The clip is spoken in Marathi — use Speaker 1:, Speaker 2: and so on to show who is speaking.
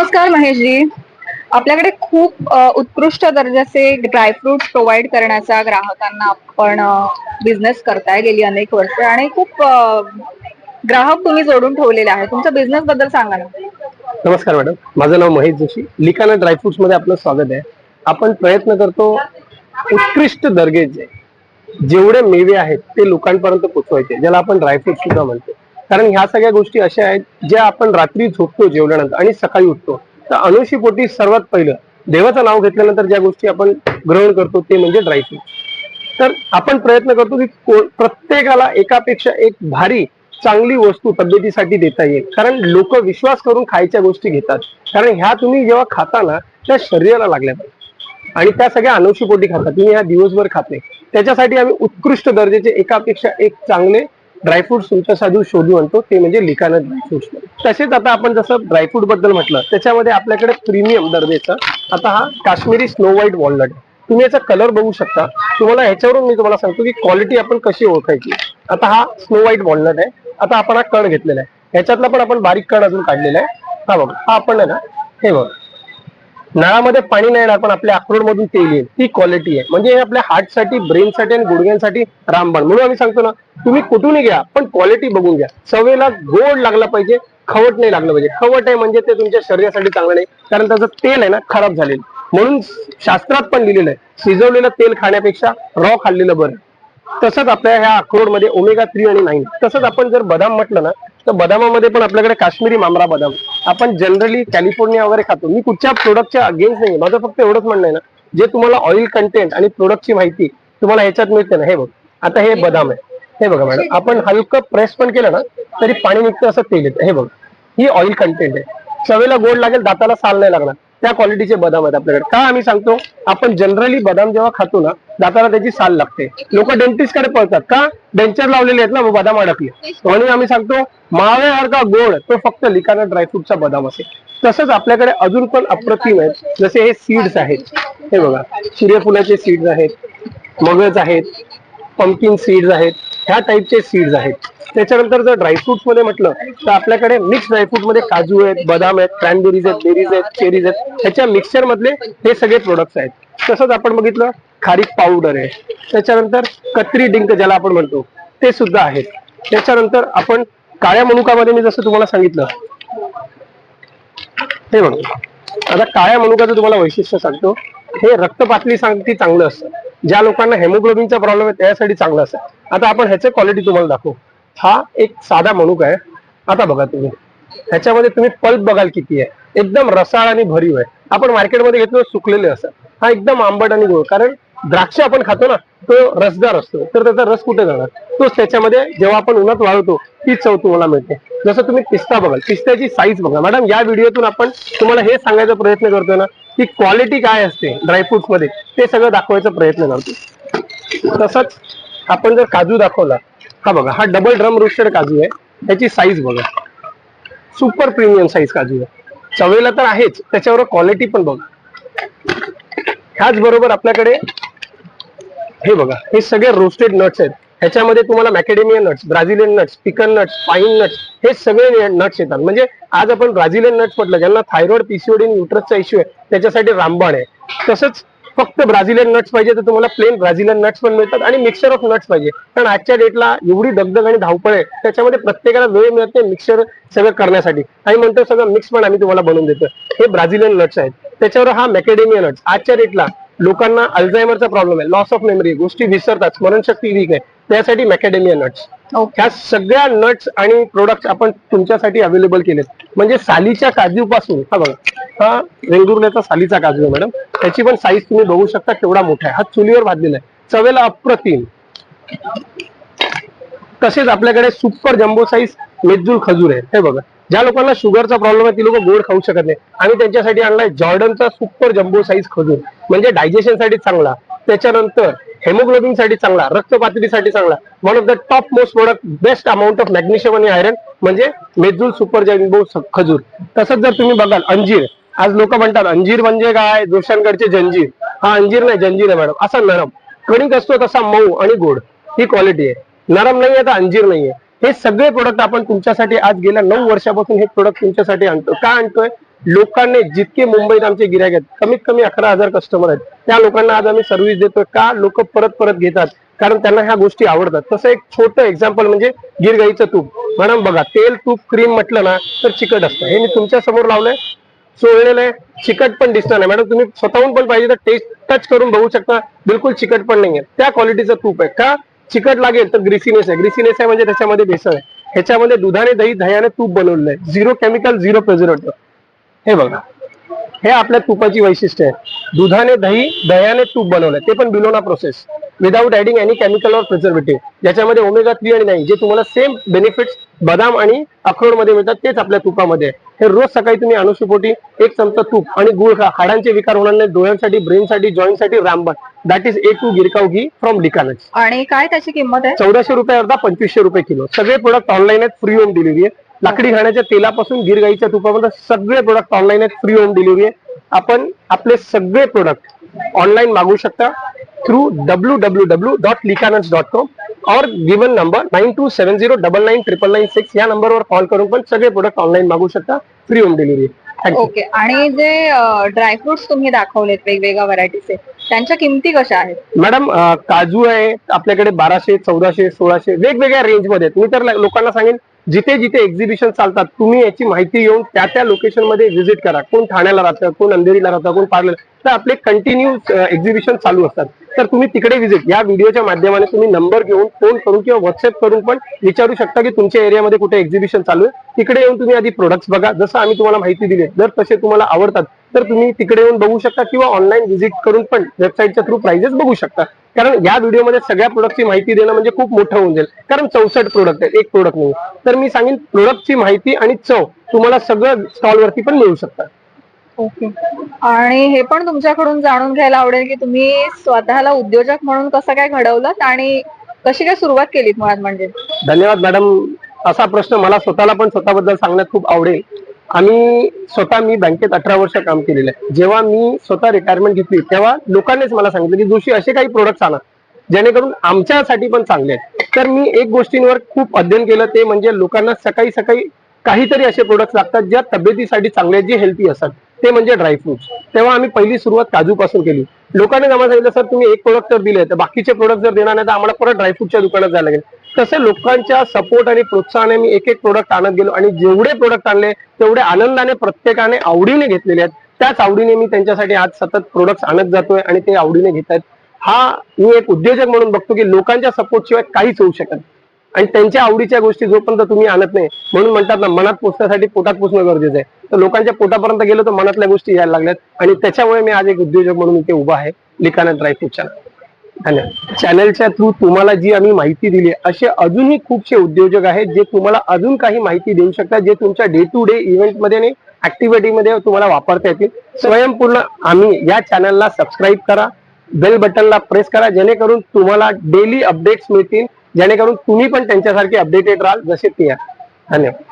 Speaker 1: नमस्कार महेशजी. आपल्याकडे खूप उत्कृष्ट दर्जाचे ड्रायफ्रुट्स प्रोव्हाइड करण्याचा ग्राहकांना आपण बिझनेस करताय गेली अनेक वर्ष आणि खूप ग्राहक तुम्ही जोडून ठेवलेले आहेत. तुमच्या बिझनेस बद्दल सांगा ना.
Speaker 2: नमस्कार मॅडम माझं नाव महेश जोशी. लिखाणा ड्रायफ्रुट्समध्ये आपलं स्वागत आहे. आपण प्रयत्न करतो उत्कृष्ट दर्जेचे जेवढे मेवे आहेत ते लोकांपर्यंत पोचवायचे ज्याला आपण ड्रायफ्रुट सुद्धा म्हणतो. कारण ह्या सगळ्या गोष्टी अशा आहेत ज्या आपण रात्री झोपतो जेवल्यानंतर आणि सकाळी उठतो. तर अनुषी पोटी सर्वात पहिलं. देवाचं नाव घेतल्यानंतर ज्या गोष्टी आपण ग्रहण करतो ते म्हणजे ड्रायफ्रूट तर आपण प्रयत्न करतो की प्रत्येकाला एकापेक्षा एक भारी चांगली वस्तू तब्येतीसाठी देता येईल. कारण लोक विश्वास करून खायच्या गोष्टी घेतात. कारण ह्या तुम्ही जेव्हा खाता ना त्या शरीराला लागल्या पाहिजे. आणि त्या सगळ्या अनुषी पोटी खातात. तुम्ही ह्या दिवसभर खात नाही. त्याच्यासाठी आम्ही उत्कृष्ट दर्जाचे एकापेक्षा एक चांगले ड्रायफ्रुट्स तुमच्यासाठी शोधून आणतो. ते म्हणजे लिकाना ड्रायफ्रुट्स तसेच आता आपण जसं ड्रायफ्रूटबद्दल म्हटलं त्याच्यामध्ये आपल्याकडे प्रीमियम दर्जेचा आता हा काश्मीरी स्नो व्हाईट वॉलनट तुम्ही याचा कलर बघू शकता. तुम्हाला ह्याच्यावरून मी तुम्हाला सांगतो की क्वालिटी आपण कशी ओळखायची. आता हा स्नो व्हाईट वॉलनट आहे. आता आपण हा कण घेतलेला आहे. ह्याच्यातला पण आपण बारीक कण अजून काढलेला आहे. हा बघ हा आपण आहे ना हे बघ. नळामध्ये पाणी नाही येणार पण आपल्या अक्रोड मधून तेल येईल. ती क्वालिटी आहे. म्हणजे हे आपल्या हार्टसाठी ब्रेनसाठी आणि गुडघ्यांसाठी रामबाण म्हणून आम्ही सांगतो ना तुम्ही कुठूनही घ्या पण क्वालिटी बघून घ्या. सवेला गोड लागला पाहिजे खवट नाही लागलं पाहिजे. खवट आहे म्हणजे ते तुमच्या शरीरासाठी चांगलं नाही. कारण त्याचं तेल आहे ना खराब झालेलं. म्हणून शास्त्रात पण लिहिलेलं आहे शिजवलेलं तेल खाण्यापेक्षा रॉ खाल्लेलं बरं. तसंच आपल्या ह्या अक्रोडमध्ये ओमेगा थ्री आणि नाईन तसंच आपण जर बदाम म्हटलं ना तर बदामामध्ये पण आपल्याकडे काश्मीरी मामरा बदाम. आपण जनरली कॅलिफोर्निया वगैरे खातो. मी कुठच्या प्रोडक्टच्या अगेन्स्ट नाही माझं फक्त एवढंच म्हणणं आहे ना जे तुम्हाला ऑइल कंटेंट आणि प्रोडक्टची माहिती तुम्हाला ह्याच्यात मिळते ना. हे बघ. आता हे बदाम आहे. हे बघा मॅडम आपण हलकं प्रेस पण केलं ना तरी पाणी निघतं असं तेल येतं. हे बघ. ही ऑइल कंटेंट आहे. चवेला गोड लागेल दाताला साल नाही लागणार. त्या क्वालिटीचे बदाम आहेत आपल्याकडे. का आम्ही सांगतो? आपण जनरली बदाम जेव्हा खातो ना दाताला त्याची साल लागते. लोक डेंटिस्टकडे पळतात. का? डेंचर लावलेले आहेत ना बदाम अडकले. म्हणून आम्ही सांगतो माव्यासारखा गोड तो फक्त लिकाना ड्रायफ्रूटचा बदाम असेल. तसंच आपल्याकडे अजून पण अप्रतिम आहेत. जसे हे सीड्स आहेत. हे बघा सूर्यफुलाचे सीड्स आहेत मगज आहेत पंपकिन सीड्स आहेत ह्या टाईपचे सीड्स आहेत. त्याच्यानंतर जर ड्रायफ्रुट्समध्ये म्हटलं तर आपल्याकडे मिक्स ड्रायफ्रूटमध्ये काजू आहेत बदाम आहेत क्रॅनबेरीज आहेत बेरीज आहेत चेरीज आहेत. ह्याच्या मिक्सचर मधले हे सगळे प्रोडक्ट्स आहेत. तसंच आपण बघितलं खारीक पावडर आहे. त्याच्यानंतर कत्री डिंक ज्याला आपण म्हणतो ते सुद्धा आहेत. त्याच्यानंतर आपण काळ्या मनुकामध्ये मी जसं तुम्हाला सांगितलं हे म्हणू आता काळ्या मनुकाचं तुम्हाला वैशिष्ट्य सांगतो हे रक्तपातळी सांगती चांगलं असतं. ज्या लोकांना हेमोग्लोबिनचा प्रॉब्लेम आहे त्यासाठी चांगलं असतं. आता आपण ह्याचे क्वालिटी तुम्हाला दाखवू. हा एक साधा मनुका आहे. आता बघा तुम्ही. ह्याच्यामध्ये तुम्ही पल्प बघाल किती आहे. एकदम रसाळ आणि भरीव आहे. आपण मार्केटमध्ये घेतलो सुकलेले असतात हा एकदम आंबट आणि गोड. कारण द्राक्ष आपण खातो ना तो रसदार असतो. तर त्याचा रस कुठे जाणार? तोच त्याच्यामध्ये जेव्हा आपण उन्हात वाळवतो ती चव तुम्हाला मिळते. जसं तुम्ही पिस्ता बघाल. पिस्त्याची साईज बघा. मॅडम या व्हिडिओतून आपण तुम्हाला हे सांगायचा प्रयत्न करतोय ना की क्वालिटी काय असते ड्रायफ्रुट्समध्ये ते सगळं दाखवायचा प्रयत्न करतो. तसंच आपण जर काजू दाखवला हा बघा हा डबल ड्रम रोस्टेड काजू आहे. त्याची साईज बघा. सुपर प्रीमियम साईज काजू आहे. चवेला तर आहेच त्याच्यावर क्वालिटी पण बघा. ह्याच बरोबर आपल्याकडे हे बघा हे सगळे रोस्टेड नट्स आहेत. ह्याच्यामध्ये तुम्हाला macadamia nuts Brazilian nuts pecan nuts pine nuts हे सगळे नट्स येतात. म्हणजे आज आपण ब्राझिलियन नट्स म्हटलं ज्यांना थायरॉइड पीसीओडी युट्रसचा इश्यू आहे त्याच्यासाठी रामबाण आहे. तसंच फक्त ब्राझिलियन नट्स पाहिजे तर तुम्हाला प्लेन ब्राझिलियन नट्स पण मिळतात आणि मिक्सर ऑफ नट्स पाहिजे. कारण आजच्या डेटला एवढी दगदग आणि धावपळ आहे त्याच्यामध्ये प्रत्येकाला वेळ मिळत नाही मिक्सर सगळं करण्यासाठी. आणि म्हणतो सगळं मिक्स पण आम्ही तुम्हाला बनवून देतो. हे ब्राझिलियन नट्स आहेत. त्याच्यावर हा मॅकेडेमिया नट्स आजच्या डेटला लोकांना अल्झायमरचा प्रॉब्लेम आहे. लॉस ऑफ मेमरी गोष्टी विसरतात. स्मरणशक्ती वीक आहे. त्यासाठी मॅकेडेमिया नट्स ह्या सगळ्या नट्स आणि प्रोडक्ट आपण तुमच्यासाठी अवेलेबल केलेत. म्हणजे सालीच्या काजूपासून हा बघा हा वेंगुर्ल्याचा सालीचा काजू आहे मॅडम त्याची पण साईज तुम्ही बघू शकता केवढा मोठा आहे. हा चुलीवर भाजलेला आहे. चवेला अप्रतिम. तसेच आपल्याकडे सुपर जम्बो साईज मेजूल खजूर आहे. हे बघा ज्या लोकांना शुगरचा प्रॉब्लेम आहे ती लोक गोड खाऊ शकत नाही. आम्ही त्यांच्यासाठी आणलाय जॉर्डनचा सुपर जम्बो साईज खजूर. म्हणजे डायजेशनसाठी चांगला. त्याच्यानंतर हेमोग्लोबिनसाठी चांगला रक्त पातळीसाठी चांगला. One of the top most product best amount of magnesium आणि आयरन म्हणजे मेजूल सुपर जैनबो खजूर. तसंच जर तुम्ही बघाल अंजीर. आज लोक म्हणतात अंजीर म्हणजे काय? जोशांकडचे जंजीर. हा अंजीर नाही जंजीर आहे मॅडम. असा नरम. कणिक असतो तसा मऊ आणि गोड. ही क्वालिटी आहे. नरम नाहीये तर अंजीर नाहीये हे सगळे प्रोडक्ट आपण तुमच्यासाठी आज गेल्या नऊ वर्षापासून हे प्रोडक्ट तुमच्यासाठी आणतो. का आणतोय? लोकांनी जितके मुंबईत आमचे गिरायक आहेत कमीत कमी अकरा हजार कस्टमर आहेत. त्या लोकांना आज आम्ही सर्व्हिस देतोय. का लोक परत परत घेतात? कारण त्यांना ह्या गोष्टी आवडतात. तसं एक छोटं एक्झाम्पल म्हणजे गिरगाईचं तूप. मॅडम बघा तेल तूप क्रीम म्हटलं ना तर चिकट असतं. हे मी तुमच्यासमोर लावलंय. चोळलेलं आहे. चिकट पण दिसणार नाही. मॅडम तुम्ही स्वतःहून पण पाहिजे तर टेस्ट टच करून बघू शकता. बिलकुल चिकट पण नाहीये. त्या क्वालिटीचं तूप आहे. का? चिकट लागेल तर ग्रिसिनेस आहे. ग्रिसिनेस आहे म्हणजे त्याच्यामध्ये भेसळ आहे. ह्याच्यामध्ये दुधाने दही दह्याने तूप बनवलेलं आहे. झिरो केमिकल झिरो प्रेझर्वेटिव्ह हे बघा. हे आपल्या तुपाची वैशिष्ट्य आहे. दुधाने दही दह्याने तूप बनवलंय. ते पण bilona process without adding any chemical or preservative ज्याच्यामध्ये ओमेगा थ्री आणि नाही जे तुम्हाला सेम बेनिफिट्स बदाम आणि अक्रोडमध्ये मिळतात तेच आपल्या तुपामध्ये. हे रोज सकाळी तुम्ही अनुषपोटी एक चमचा तूप आणि गुळ खा. हाडांचे विकार होणार नाही. डोळ्यांसाठी ब्रेनसाठी जॉईंटसाठी Ramban that is A two Gir cow ghee from लिकानच
Speaker 1: आणि काय त्याची किंमत आहे?
Speaker 2: चौदाशे रुपये अर्धा पंचवीसशे रुपये किलो. सगळे प्रोडक्ट ऑनलाईन आहेत. फ्री होम डिलिव्हरी आहे लाकडी घाण्याच्या तेलापासून गिर गाईच्या तुपापर्यंत सगळे प्रोडक्ट ऑनलाईन आहेत फ्री होम डिलिव्हरी आहे. आपण आपले सगळे प्रोडक्ट ऑनलाईन मागवू शकता through W W W dot Likanas dot com or given number nine two seven zero double nine triple nine six या नंबरवर कॉल करून पण सगळे प्रोडक्ट ऑनलाईन मागवू शकता फ्री होम डिलिव्हरी
Speaker 1: ओके आणि जे ड्रायफ्रुट्स तुम्ही दाखवलेत वेगवेगळ्या व्हरायटीचे त्यांच्या किमती कशा आहेत?
Speaker 2: मॅडम काजू आहे आपल्याकडे बाराशे चौदाशे सोळाशे वेगवेगळ्या रेंजमध्ये मी तर लोकांना सांगेन जिथे जिथे एक्झिबिशन चालतात तुम्ही याची माहिती घेऊन त्या त्या लोकेशनमध्ये व्हिजिट करा. कोण ठाण्याला राहतं कोण अंधेरीला राहतं कोण पार्लर. तर आपले कंटिन्यू एक्झिबिशन चालू असतात. तर तुम्ही तिकडे व्हिजिट या व्हिडिओच्या माध्यमाने तुम्ही नंबर घेऊन फोन करून किंवा व्हॉट्सअप करून पण विचारू शकता की तुमच्या एरियामध्ये कुठे एक्झिबिशन चालू आहे. तिकडे येऊन तुम्ही आधी प्रोडक्ट्स बघा. जसं आम्ही तुम्हाला माहिती दिली जर तसे तुम्हाला आवडतात तर तुम्ही तिकडे येऊन बघू शकता किंवा ऑनलाईन व्हिजिट करून पण वेबसाईटच्या थ्रू प्राइजेस बघू शकता. कारण या व्हिडिओमध्ये सगळ्या प्रोडक्टची माहिती देणं म्हणजे खूप मोठं होऊन जाईल. कारण चौसष्ट प्रोडक्ट आहेत एक प्रोडक्ट नाही. तर मी सांगेन प्रोडक्टची माहिती आणि चव तुम्हाला सगळं स्टॉलवरती पण मिळू शकतात.
Speaker 1: ओके. आणि हे पण तुमच्याकडून जाणून घ्यायला आवडेल की तुम्ही स्वतःला उद्योजक म्हणून कसं काय घडवलं आणि कशी काय सुरुवात केलीत मुळात म्हणजे?
Speaker 2: धन्यवाद मॅडम असा प्रश्न मला स्वतःला पण स्वतःबद्दल सांगण्यात खूप आवडेल. आम्ही स्वतः मी बँकेत अठरा वर्ष काम केलेलं आहे. जेव्हा मी स्वतः रिटायरमेंट घेतली तेव्हा लोकांनीच मला सांगितलं की जोशी असे काही प्रोडक्ट्स आणा जेणेकरून आमच्यासाठी पण चांगले आहेत. तर मी एक गोष्टींवर खूप अध्ययन केलं ते म्हणजे लोकांना सकाळी सकाळी काहीतरी असे प्रोडक्ट्स लागतात ज्या तब्येतीसाठी चांगले आहेत जे हेल्थी असतात. ते म्हणजे ड्रायफ्रुट्स तेव्हा आम्ही पहिली सुरुवात काजूपासून केली. लोकांनी आम्हाला सांगितलं सर तुम्ही एक प्रोडक्ट तर दिले तर बाकीचे प्रोडक्ट जर देणार नाही तर आम्हाला परत ड्रायफ्रुटच्या दुकानात जायला लागेल. तसे लोकांच्या सपोर्ट आणि प्रोत्साहाने मी एक एक प्रोडक्ट आणत गेलो आणि जेवढे प्रोडक्ट आणले तेवढे आनंदाने प्रत्येकाने आवडीने घेतलेले आहेत. त्याच आवडीने मी त्यांच्यासाठी आज सतत प्रोडक्ट्स आणत जातोय आणि ते आवडीने घेत आहेत हा मी एक उद्योजक म्हणून बघतो की लोकांच्या सपोर्ट शिवाय काहीच होऊ शकत नाही. आणि त्यांच्या आवडीच्या गोष्टी जोपर्यंत तुम्ही आणत नाही म्हणून म्हणतात ना मनात पोचण्यासाठी पोटात पोचणं गरजेचं आहे. तर लोकांच्या पोटापर्यंत गेलो तर मनातल्या गोष्टी यायला लागल्यात. आणि त्याच्यामुळे मी आज एक उद्योजक म्हणून इथे उभा आहे लिखाणा ड्रायफ्रूटच्या धन्यवाद. चॅनलच्या थ्रू तुम्हाला जी आम्ही माहिती दिली असे अजूनही खूपसे उद्योजक आहेत जे तुम्हाला अजून काही माहिती देऊ शकतात जे तुमच्या डे टू डे इव्हेंटमध्ये आणि ऍक्टिव्हिटी मध्ये तुम्हाला वापरता येतील. स्वयंपूर्ण आम्ही या चॅनलला सबस्क्राईब करा बेल बटनला प्रेस करा जेणेकरून तुम्हाला डेली अपडेट्स मिळतील. जेणेकरून तुम्ही पण त्यांच्यासारखे अपडेटेड राहाल. जसे ते धन्यवाद.